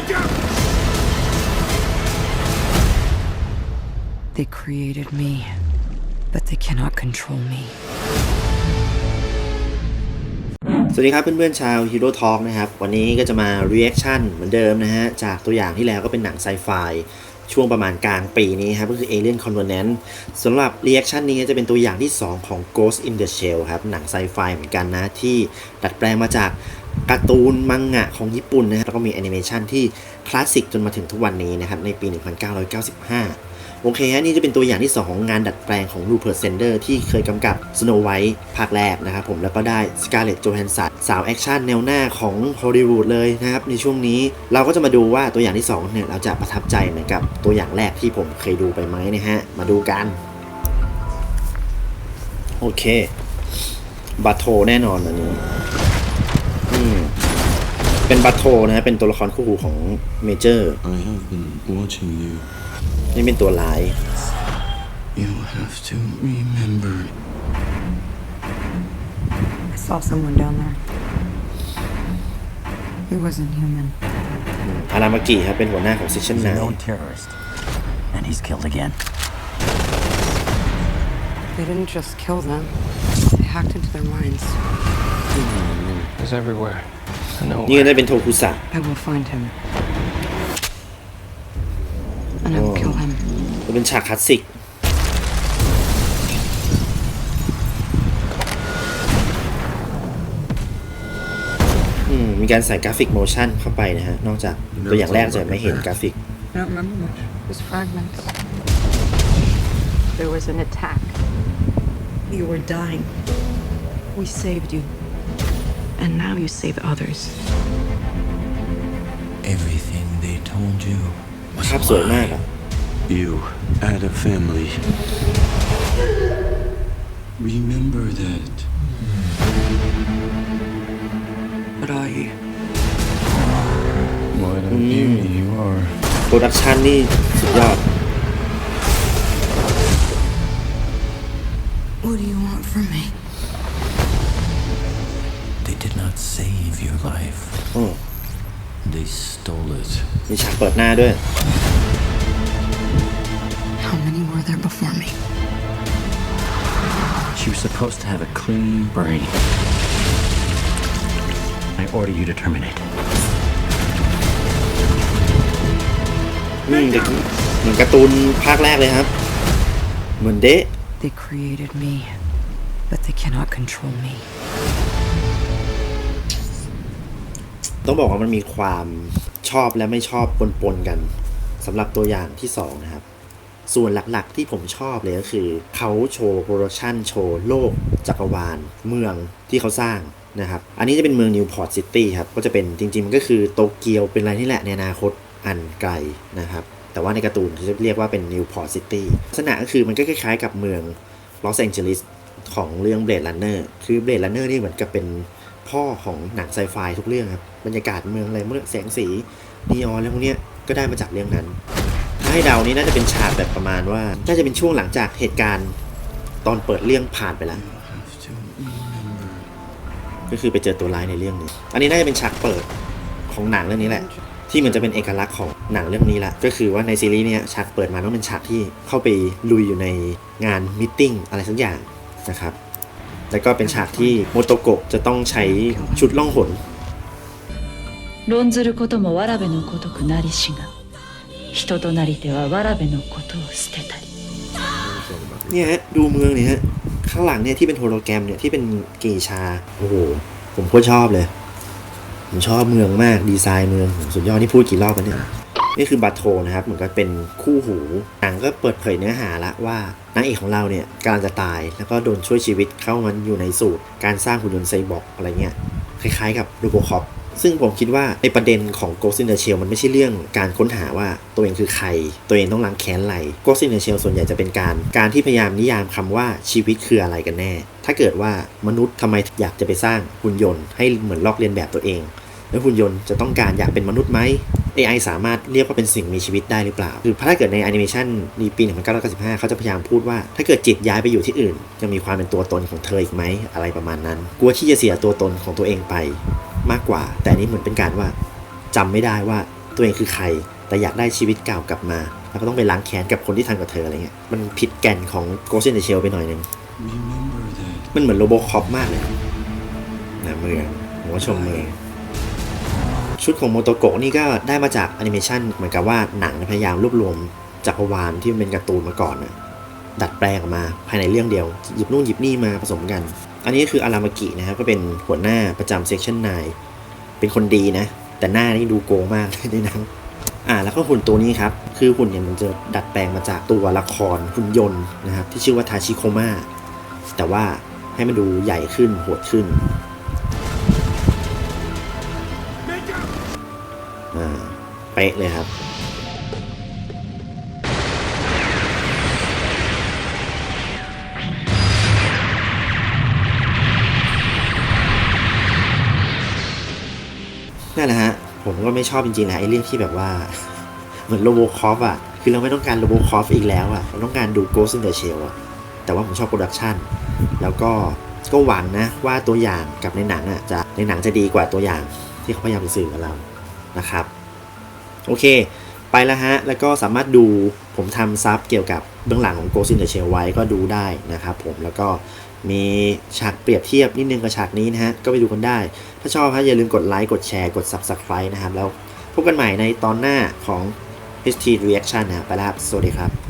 They created me, but they cannot control me. สวัสดีครับเพื่อนๆชาว Hero Talk นะครับ วันนี้ก็จะมา reaction เหมือนเดิมนะฮะ จากตัวอย่างที่แล้วก็เป็นหนังไซไฟช่วงประมาณกลางปีนี้ครับก็คือ Alien Covenant สำหรับ reaction นี้จะเป็นตัวอย่างที่ 2 ของ Ghost in the Shell ครับ หนังไซไฟเหมือนกันนะ ที่ดัดแปลงมาจาก การ์ตูนมังงะของญี่ปุ่นนะฮะแล้วก็มีแอนิเมชันที่คลาสสิกจนมาถึงทุกวันนี้นะครับในปี 1995 โอเคฮะนี่จะเป็นตัวอย่างที่ 2 ของงานดัดแปลงของ Rupert Sender ที่เคยกำกับ Snow White ภาคแรกนะครับผมแล้วก็ได้ Scarlett Johansson สาวแอคชั่นแนวหน้าของฮอลลีวูดเลยนะครับในช่วงนี้เราก็จะมาดูว่าตัวอย่างที่2เนี่ยเราจะประทับใจเหมือนกับตัวอย่างแรกที่ผมเคยดูไปไหมนะฮะมาดูกันโอเคบัตโทแน่นอนอันนี้ เป็นบัตโทนะฮะเป็นตัวละครคู่หูของเมเจอร์ I have been watching you. นี่เป็นตัวร้าย You have to remember. I saw someone down there. He wasn't human. อารามากิครับเป็นหัวหน้าของ Section He's a 9 known terrorist. And he's killed again. They didn't just kill them, they hacked into their minds. He's everywhere. I know. นี่ก็ได้เป็นโทคุสะ I will find him. And I will kill him. จะเป็นฉากคลาสสิก อืม มีการใส่กราฟิกโมชั่นเข้าไปนะฮะ นอกจากตัวอย่างแรกจะไม่เห็นกราฟิก I don't remember much. It was fragments. There was an attack. You were dying. We saved you. And now you save others. Everything they told you ภาพสวยมากอะ You had a family. Remember that. But I. What a beauty you are. โปรดักชันนี่สุดยอด What do you want from me? They did not save your life. อืม They stole it. มีฉากเปิดหน้าด้วย How many were there before me? She was supposed to have a clean brain. I order you to terminate. อืมเด็กเหมือนการ์ตูนภาคแรกเลยครับ เหมือนเดะ They created me, but they cannot control me. ต้องบอกว่ามันมีความชอบและไม่ชอบปนๆกันสำหรับตัวอย่างที่สองนะครับ ส่วนหลักๆที่ผมชอบเลยก็คือ เขาโชว์โปรดักชันโชว์โลกจักรวาล เมืองที่เขาสร้างนะครับ อันนี้จะเป็นเมืองนิวพอร์ตซิตี้ครับ ก็จะเป็นจริงๆมันก็คือโตเกียวเป็นอะไรนี่แหละในอนาคตอันไกลนะครับ แต่ว่าในการ์ตูนเขาจะเรียกว่าเป็นนิวพอร์ตซิตี้ลักษณะก็คือมันก็คล้ายๆกับเมืองลอสแองเจลิสของเรื่องเบ d ด r ันเนอร์คือเบ d ด r ันเนอร์นี่เหมือนกับเป็น พ่อของหนังไซไฟทุกเรื่องครับบรรยากาศเมืองอะไรเมื่อแสงสีนีออนอะไรพวกเนี้ยก็ได้มาจากเรื่องนั้น ถ้าให้เดานี่น่าจะเป็นฉากแบบประมาณว่าน่าจะเป็นช่วงหลังจากเหตุการณ์ตอนเปิดเรื่องผ่านไปแล้วก็คือไปเจอตัวร้ายในเรื่องนี้ อันนี้น่าจะเป็นฉากเปิดของหนังเรื่องนี้แหละ ที่มันจะเป็นเอกลักษณ์ของหนังเรื่องนี้แหละก็คือว่าในซีรีส์เนี้ยฉากเปิดมาต้องเป็นฉากที่เข้าไปลุยอยู่ในงานมิทติ้งอะไรสักอย่างนะครับ แล้วก็เป็นฉากที่โมโตโกะจะต้องใช้ชุดล่องหน 論ずることもわらべのごとくなりしが人となりてはわらべのことを捨てたり เนี่ยฮะดูเมืองเนี่ยฮะข้างหลังเนี่ยที่เป็นโฮโลแกรมเนี่ยที่เป็นกีชา โอ้โห ผมก็ชอบเลย ผมชอบเมืองมากดีไซน์เมืองผมสุดยอดนี่พูดกี่รอบแล้วเนี่ย นี่คือบัตโทนะครับเหมือนกับเป็นคู่หูหนังก็เปิดเผยเนื้อหาละว่านางเอกของเราเนี่ยกำลังจะตายแล้วก็โดนช่วยชีวิตเข้ามันอยู่ในสูตร การสร้างหุ่นยนต์ไซบอร์กอะไรเงี้ยคล้ายๆกับโบคอปซึ่งผมคิดว่าในประเด็นของ Ghost in the Shell มันไม่ใช่เรื่องการค้นหาว่าตัวเองคือใคร ตัวเองต้องล้างแค้นอะไร Ghost in the Shell ส่วนใหญ่จะเป็นการการที่พยายามนิยามคำว่าชีวิตคืออะไรกันแน่ ถ้าเกิดว่ามนุษย์ทำไมอยากจะไปสร้างหุ่นยนต์ให้เหมือนลอกเลียนแบบตัวเอง แล้วหุ่นยนต์จะต้องการอยากเป็นมนุษย์ไหม AI สามารถเรียกว่าเป็นสิ่งมีชีวิตได้หรือเปล่า คือถ้าเกิดในแอนิเมชันในปี 1995 เขาจะพยายามพูดว่า ถ้าเกิดจิตย้ายไปอยู่ที่อื่น จะมีความเป็นตัวตนของเธออีกไหม อะไรประมาณนั้น กลัวที่จะเสียตัวตนของตัวเองไปมากกว่า แต่อันนี่เหมือนเป็นการว่าจำไม่ได้ว่าตัวเองคือใคร แต่อยากได้ชีวิตเก่ากลับมา แล้วก็ต้องไปล้างแค้นกับคนที่ทำกับเธออะไรเงี้ย มันผิดแก่นของ Ghost in the Shell ไปหน่อยนึง Remember that มันเหมือนโรโบคอปมากเลยนะเมืองผมว่าชมเมือง ชุดของโมโตโกะนี่ก็ได้มาจากแอนิเมชันเหมือนกับว่าหนังพยายามรวบรวมจักรวาลที่มันเป็นการ์ตูนมาก่อนนะดัดแปลงออกมาภายในเรื่องเดียว หยิบนู่นหยิบนี่มาผสมกัน อันนี้คืออารามากินะครับก็เป็นหัวหน้าประจำเซ c ชัน9เป็นคนดีนะ แต่หน้านี่ดูโกงมากในหนังอ่าแล้วก็หุ่นตัวนี้ครับ คือหุ่นเนี่ยมันจะดัดแปลงมาจากตัวละครหุ่นยนต์นะครับที่ชื่อว่าทาชิโคมาแต่ว่าให้มันดูใหญ่ขึ้นโหดขึ้น ป๊ะเลยครับ นั่นแหละฮะ ผมก็ไม่ชอบจริงๆนะไอ้เรื่องที่แบบว่า เหมือนโรโบคอฟอะ คือเราไม่ต้องการโรโบคอฟอีกแล้วอะ เราต้องการดู Ghost in the Shell อะ แต่ว่าผมชอบโปรดักชันแล้วก็ก็หวังนะว่าตัวอย่างกับในหนังอะจะในหนังจะดีกว่าตัวอย่างที่เขาพยายามจะสื่อกับเรานะครับ โอเค ไปแล้วฮะ แล้วก็สามารถดูผมทำซับเกี่ยวกับเบื้องหลังของ Ghost in the Shell ไว้ก็ดูได้นะครับผมแล้วก็มีฉากเปรียบเทียบนิดนึงกับฉากนี้นะฮะ ก็ไปดูกันได้ ถ้าชอบฮะอย่าลืมกดไลค์ กดแชร์ กด Subscribe นะครับ แล้วพบกันใหม่ในตอนหน้าของ HT Reaction นะไปแล้วครับสวัสดีครับ